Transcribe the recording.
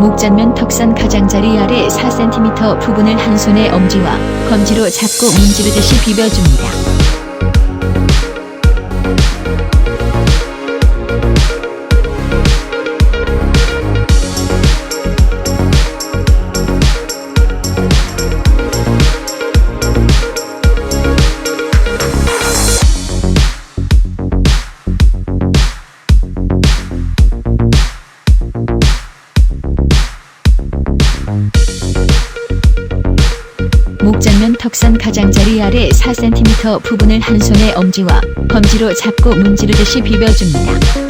목전면 턱선 가장자리 아래 4cm 부분을 한 손의 엄지와 검지로 잡고 문지르듯이 비벼줍니다. 목전면 턱선 가장자리 아래 4cm 부분을 한 손의 엄지와 검지로 잡고 문지르듯이 비벼줍니다.